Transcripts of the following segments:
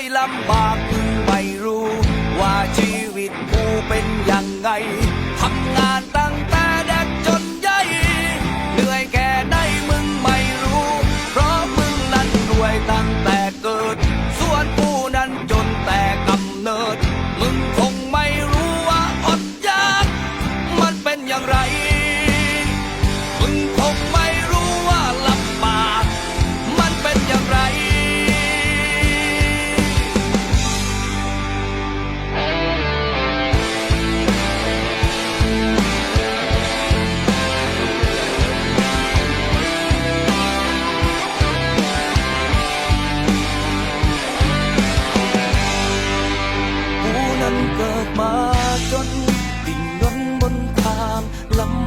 ยลำบากเพิ่งไม่รู้ ว่าชีวิตกูเป็นยังไงทำงานตั้งแต่เด็กจนใหญ่เหนื่อยแค่ไหนมึงไม่รู้ เพราะมึงนั้นรวยตั้งแต่เกิด ส่วนกูนั้นจนแต่กำเนิด มึงคงไม่รู้ว่าอดอยาก มันเป็นอย่างไร มึงคงไม่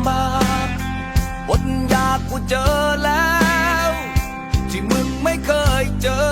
ำบากบนยากูเจอแล้ว ที่มึงไม่เคยเจอ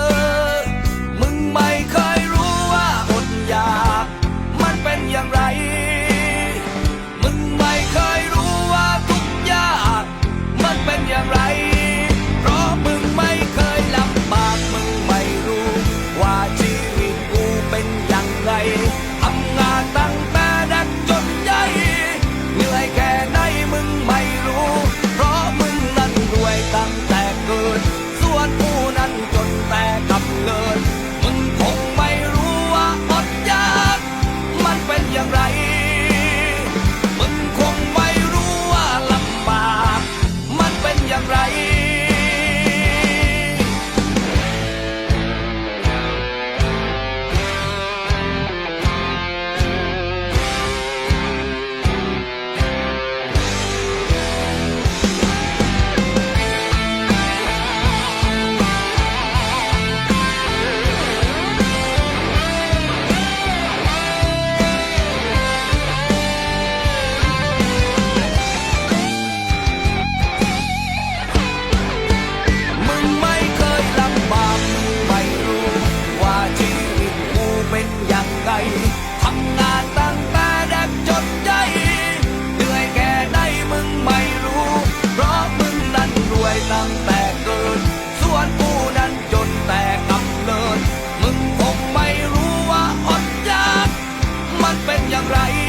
Right.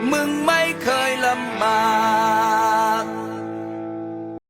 mừng mấy khơi lâm bào